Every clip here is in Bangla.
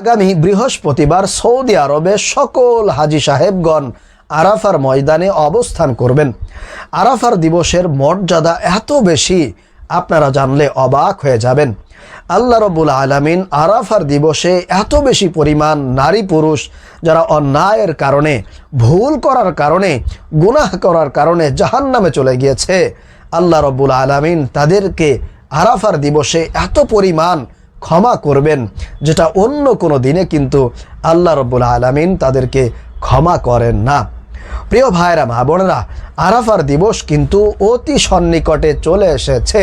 আগামী বৃহস্পতিবার সৌদি আরবে সকল হাজি সাহেবগণ আরাফার ময়দানে অবস্থান করবেন। আরাফার দিবসের মর্যাদা এত বেশি, আপনারা জানলে অবাক হয়ে যাবেন। আল্লাহ রবুল আলমিন আরাফার দিবসে এত বেশি পরিমাণ নারী পুরুষ যারা অন্যায়ের কারণে, ভুল করার কারণে, গুনাহ করার কারণে জাহান্নামে চলে গিয়েছে, আল্লাহ রব্বুল আলমিন তাদেরকে আরাফার দিবসে এত পরিমাণ ক্ষমা করবেন, যেটা অন্য কোনো দিনে কিন্তু আল্লাহ রব্বুল আলমিন তাদেরকে ক্ষমা করেন না। প্রিয় ভাইরা মা বোনেরা, আরাফার দিবস কিন্তু অতি সন্নিকটে চলে এসেছে।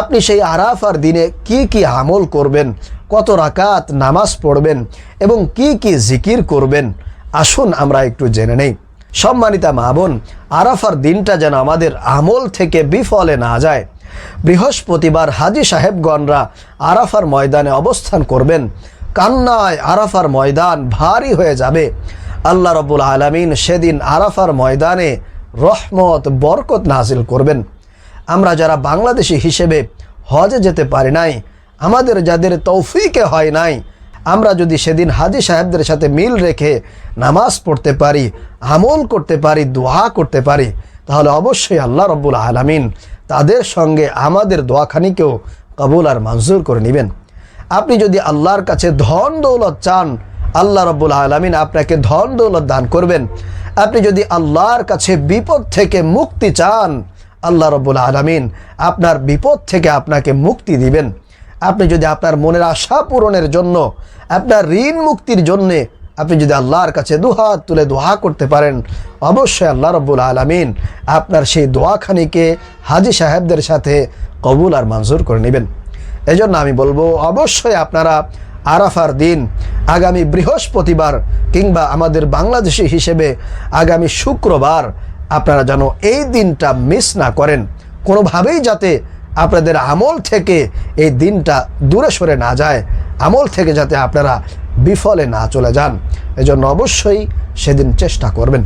আপনি সেই আরাফার দিনে কি কি আমল করবেন, কত রাকাত নামাজ পড়বেন এবং কি কি জিকির করবেন, আসুন আমরা একটু জেনে নেই। সম্মানিতা মা বোন, আরাফার দিনটা যেন আমাদের আমল থেকে বিফলে না যায়। বৃহস্পতিবার হাজি সাহেবগণরা আরাফার ময়দানে অবস্থান করবেন। কান্নায় আরাফার ময়দান ভারী হয়ে যাবে। আল্লাহ রবুল আলমিন সেদিন আরাফার ময়দানে রহমত, বরকত নাজিল করবেন। আমরা যারা বাংলাদেশি হিসেবে হজে যেতে পারি নাই, আমাদের যাদের তৌফিকে হয় নাই, আমরা যদি সেদিন হাজি সাহেবদের সাথে মিল রেখে নামাজ পড়তে পারি, আমল করতে পারি, দোয়া করতে পারি, তাহলে অবশ্যই আল্লাহ রব্বুল আলমিন তাদের সঙ্গে আমাদের দোয়াখানিকেও কবুল আর মঞ্জুর করে নেবেন। আপনি যদি আল্লাহর কাছে ধন দৌলত চান, আল্লাহ রব্বুল আলমিন আপনাকে ধন দৌলত দান করবেন। আপনি যদি আল্লাহর কাছে বিপদ থেকে মুক্তি চান, আল্লাহ রব্বুল আলমিন আপনার বিপদ থেকে আপনাকে মুক্তি দিবেন। আপনি যদি আপনার মনের আশা পূরণের জন্য, আপনার ঋণ মুক্তির জন্যে আপনি যদি আল্লাহর কাছে দুহাত তুলে দোয়া করতে পারেন, অবশ্যই আল্লাহ রব্বুল আলমিন আপনার সেই দোয়াখানিকে হাজি সাহেবদের সাথে কবুল আর মঞ্জুর করে নেবেন। এজন্য আমি বলব, অবশ্যই আপনারা আরাফার দিন, আগামী বৃহস্পতিবার কিংবা আমাদের বাংলাদেশি হিসেবে আগামী শুক্রবার আপনারা যেন এই দিনটা মিস না করেন। কোনোভাবেই যাতে আপনাদের আমল থেকে এই দিনটা দূরে সরে না যায়। আমল থেকে যাতে আপনারা বিফলে না চলে যান। এজন্য অবশ্যই সেদিন চেষ্টা করবেন।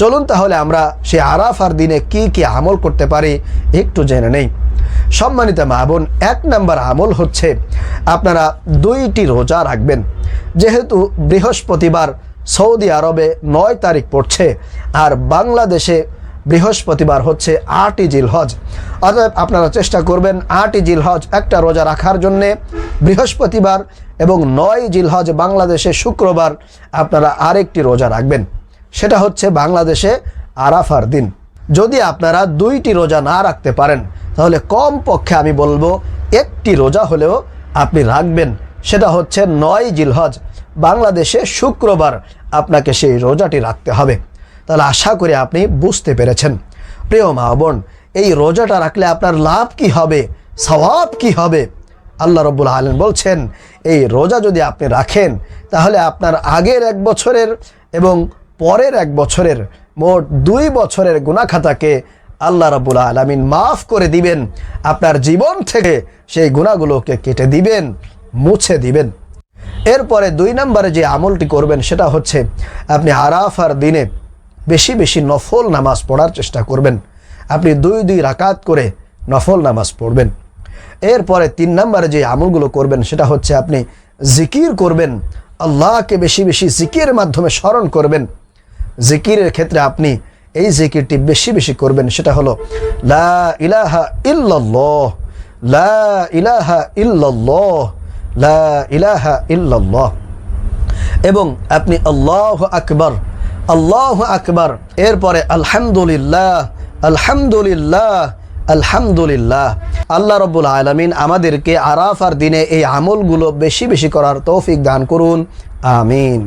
চলুন তাহলে আমরা সেই আরাফার দিনে কি কি আমল করতে পারি একটু জেনে নেই। সম্মানিত মা বোন, এক নাম্বার আমল হচ্ছে আপনারা দুইটি রোজা রাখবেন। যেহেতু বৃহস্পতিবার সৌদি আরবে নয় তারিখ পড়ছে, আর বাংলাদেশে বৃহস্পতিবার হচ্ছে আটই জিলহজ। অতএব আপনারা চেষ্টা করবেন আটই জিলহজ একটা রোজা রাখার জন্যে। বৃহস্পতিবার এবং নয় জিলহজ বাংলাদেশে শুক্রবার আপনারা আরেকটি রোজা রাখবেন। সেটা হচ্ছে বাংলাদেশে আরাফার দিন। যদি আপনারা দুইটি রোজা না রাখতে পারেন, তাহলে কম পক্ষে আমি বলব একটি রোজা হলেও আপনি রাখবেন। সেটা হচ্ছে নয় জিলহজ। বাংলাদেশে শুক্রবার আপনাকে সেই রোজাটি রাখতে হবে। তাহলে আশা করি আপনি বুঝতে পেরেছেন। প্রিয় মা বোন, এই রোজাটা রাখলে আপনার লাভ কি হবে? স্বভাব কি হবে? আল্লাহ রব্বুল আলম বলছেন, এই রোজা যদি আপনি রাখেন, তাহলে আপনার আগের এক বছরের এবং পরের এক বছরের, মোট দুই বছরের গুণাখাতাকে আল্লাহ রাবুল আলমিন মাফ করে দিবেন। আপনার জীবন থেকে সেই গুণাগুলোকে কেটে দিবেন, মুছে দিবেন। এরপরে দুই নম্বরে যে আমলটি করবেন, সেটা হচ্ছে আপনি আরাফার দিনে বেশি বেশি নফল নামাজ পড়ার চেষ্টা করবেন। আপনি দুই দুই রাকাত করে নফল নামাজ পড়বেন। এরপরে তিন নম্বরে যে আমলগুলো করবেন, সেটা হচ্ছে আপনি জিকির করবেন। আল্লাহকে বেশি বেশি জিকিরের মাধ্যমে স্মরণ করবেন। জিকিরের ক্ষেত্রে আপনি এই জিকিরটি বেশি বেশি করবেন, সেটা হলো, লা ইলাহা ইল্লাল্লাহ, লা ইলাহা ইল্লাল্লাহ, লা ইলাহা ইল্লাল্লাহ। এবং আপনি আল্লাহ আকবার আল্লাহ আকবার। এরপরে আলহামদুলিল্লাহ আলহামদুলিল্লাহ আলহামদুলিল্লাহ। আল্লাহ রব্বুল আলমিন আমাদেরকে আরাফার দিনে এই আমলগুলো বেশি বেশি করার তৌফিক দান করুন। আমিন।